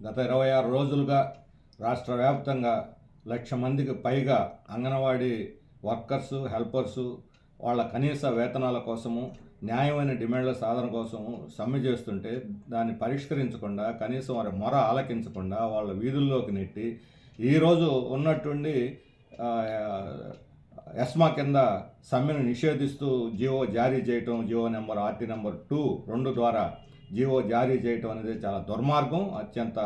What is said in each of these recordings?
గత ఇరవై ఆరు రోజులుగా రాష్ట్ర వ్యాప్తంగా లక్ష మందికి పైగా అంగన్వాడీ వర్కర్సు హెల్పర్సు వాళ్ళ కనీస వేతనాల కోసము న్యాయమైన డిమాండ్ల సాధన కోసము సమ్మె చేస్తుంటే దాన్ని పరిష్కరించకుండా కనీసం వారి మొర ఆలకించకుండా వాళ్ళ వీధుల్లోకి నెట్టి ఈరోజు ఉన్నట్టుండి ఎస్మా కింద సమ్మెను నిషేధిస్తూ జియో జారీ చేయటం GO number RT number two రెండు ద్వారా జీవో జారీ చేయటం అనేది చాలా దుర్మార్గం అత్యంత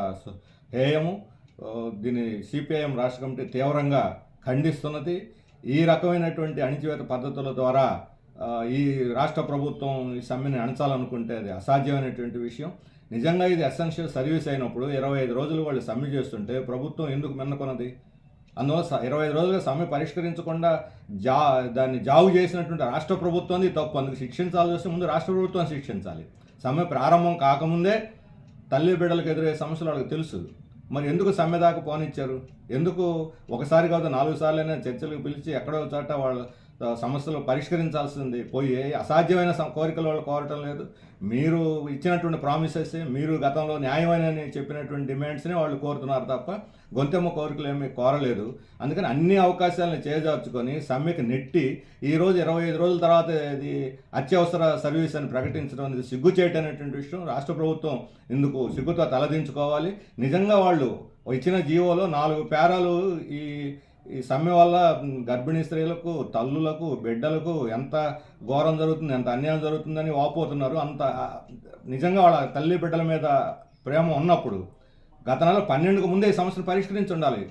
హేయము. దీన్ని సిపిఐఎం రాష్ట్ర కమిటీ తీవ్రంగా ఖండిస్తున్నది. ఈ రకమైనటువంటి అణిచివేత పద్ధతుల ద్వారా ఈ రాష్ట్ర ప్రభుత్వం ఈ సమ్మెని అణచాలనుకుంటే అది అసాధ్యమైనటువంటి విషయం. నిజంగా ఇది ఎసెన్షియల్ సర్వీస్ అయినప్పుడు ఇరవై ఐదు రోజులు వాళ్ళు సమ్మె చేస్తుంటే ప్రభుత్వం ఎందుకు మిన్నకొన్నది? అందువల్ల ఇరవై ఐదు రోజులుగా సమ్మె పరిష్కరించకుండా జా దాన్ని జాగు చేసినటువంటి రాష్ట్ర ప్రభుత్వాన్ని తప్పు. అందుకు శిక్షించాల్సి వస్తే ముందు రాష్ట్ర ప్రభుత్వాన్ని శిక్షించాలి. సమ్మె ప్రారంభం కాకముందే తల్లి బిడ్డలకు ఎదురయ్యే సమస్యలు వాళ్ళకి తెలుసు. మరి ఎందుకు సమ్మె దాకా పోనిచ్చారు? ఎందుకు ఒకసారి కాదు నాలుగు సార్లైనా చర్చలకు పిలిచి ఎక్కడో చోట వాళ్ళు సమస్యలు పరిష్కరించాల్సింది పోయి అసాధ్యమైన కోరికలు వాళ్ళు కోరటం లేదు. మీరు ఇచ్చినటువంటి ప్రామిసెస్ మీరు గతంలో న్యాయమైన చెప్పినటువంటి డిమాండ్స్ని వాళ్ళు కోరుతున్నారు తప్ప గొంతెమ్మ కోరికలు ఏమీ కోరలేదు. అందుకని అన్ని అవకాశాలను చేజార్చుకొని సమ్మెకి నెట్టి ఈరోజు ఇరవై ఐదు రోజుల తర్వాత ఇది అత్యవసర సర్వీస్ అని ప్రకటించడం అనేది సిగ్గు చేయటనేటువంటి విషయం. రాష్ట్ర ప్రభుత్వం ఇందుకు సిగ్గుతో తలదించుకోవాలి. నిజంగా వాళ్ళు ఇచ్చిన జీవోలో నాలుగు పేరాలు ఈ ఈ సమ్మె వల్ల గర్భిణీ స్త్రీలకు తల్లులకు బిడ్డలకు ఎంత ఘోరం జరుగుతుంది ఎంత అన్యాయం జరుగుతుందని వాపోతున్నారు. అంత నిజంగా వాళ్ళ తల్లి బిడ్డల మీద ప్రేమ ఉన్నప్పుడు గత నెల పన్నెండుకు ముందే ఈ సమస్యను పరిష్కరించి ఉండాలి.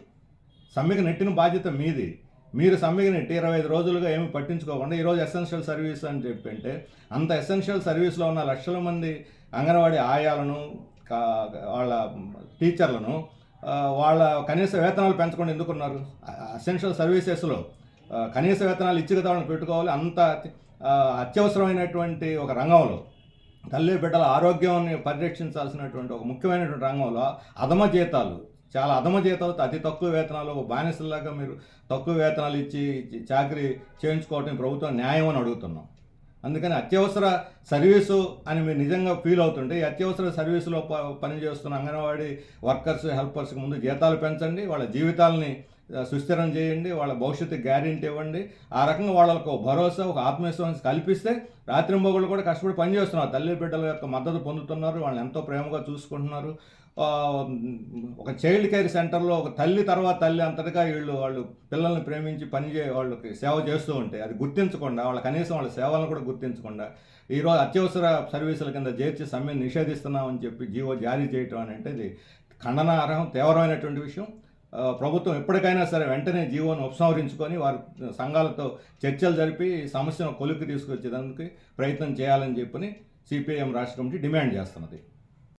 సమ్మెకి నెట్టిన బాధ్యత మీది. మీరు సమ్మెకి నెట్టి ఇరవై ఐదు రోజులుగా ఏమి పట్టించుకోకుండా ఈరోజు ఎసెన్షియల్ సర్వీస్ అని చెప్పి అంటే అంత ఎసెన్షియల్ సర్వీస్లో ఉన్న లక్షల మంది అంగన్వాడీ ఆయాలను వాళ్ళ టీచర్లను వాళ్ళ కనీస వేతనాలు పెంచకుండా ఎందుకున్నారు? అసెన్షియల్ సర్వీసెస్లో కనీస వేతనాలు ఇచ్చి కదా వాళ్ళని పెట్టుకోవాలి అంత అత్యవసరమైనటువంటి ఒక రంగంలో తల్లి బిడ్డల ఆరోగ్యాన్ని పరిరక్షించాల్సినటువంటి ఒక ముఖ్యమైనటువంటి రంగంలో అధమ జీతాలు చాలా అధమ జీతాలతో అతి తక్కువ వేతనాలు ఒక బానిసలాగా మీరు తక్కువ వేతనాలు ఇచ్చి చాకరీ చేయించుకోవటం ప్రభుత్వం న్యాయం అని అడుగుతున్నాం. అందుకని అత్యవసర సర్వీసు అని మీరు నిజంగా ఫీల్ అవుతుంటే ఈ అత్యవసర సర్వీసులో ప పనిచేస్తున్న అంగన్వాడీ వర్కర్స్ హెల్పర్స్కి ముందు జీతాలు పెంచండి వాళ్ళ జీవితాలని సుస్థిరం చేయండి వాళ్ళ భవిష్యత్తు గ్యారెంటీ ఇవ్వండి. ఆ రకంగా వాళ్ళకు ఒక భరోసా ఒక ఆత్మవిశ్వాసం కల్పిస్తే రాత్రింబొగుళ్ళు కూడా కష్టపడి పనిచేస్తున్నారు తల్లి బిడ్డల యొక్క మద్దతు పొందుతున్నారు వాళ్ళని ఎంతో ప్రేమగా చూసుకుంటున్నారు. ఒక చైల్డ్ కేర్ సెంటర్లో ఒక తల్లి తర్వాత తల్లి అంతటిగా వీళ్ళు వాళ్ళు పిల్లల్ని ప్రేమించి పనిచే వాళ్ళకి సేవ చేస్తూ ఉంటే అది గుర్తించకుండా వాళ్ళ కనీసం వాళ్ళ సేవలను కూడా గుర్తించకుండా ఈరోజు అత్యవసర సర్వీసుల కింద చేర్చి సమ్మె నిషేధిస్తున్నామని చెప్పి జీవో జారీ చేయటం అని అంటే ఇది ఖండనార్హం తీవ్రమైనటువంటి విషయం. ప్రభుత్వం ఎప్పటికైనా సరే వెంటనే జీవోను ఉపసంహరించుకొని వారి సంఘాలతో చర్చలు జరిపి సమస్యను కొలిక్కి తీసుకొచ్చేదానికి ప్రయత్నం చేయాలని చెప్పని సిపిఐఎం రాష్ట్ర కమిటీ డిమాండ్ చేస్తున్నది.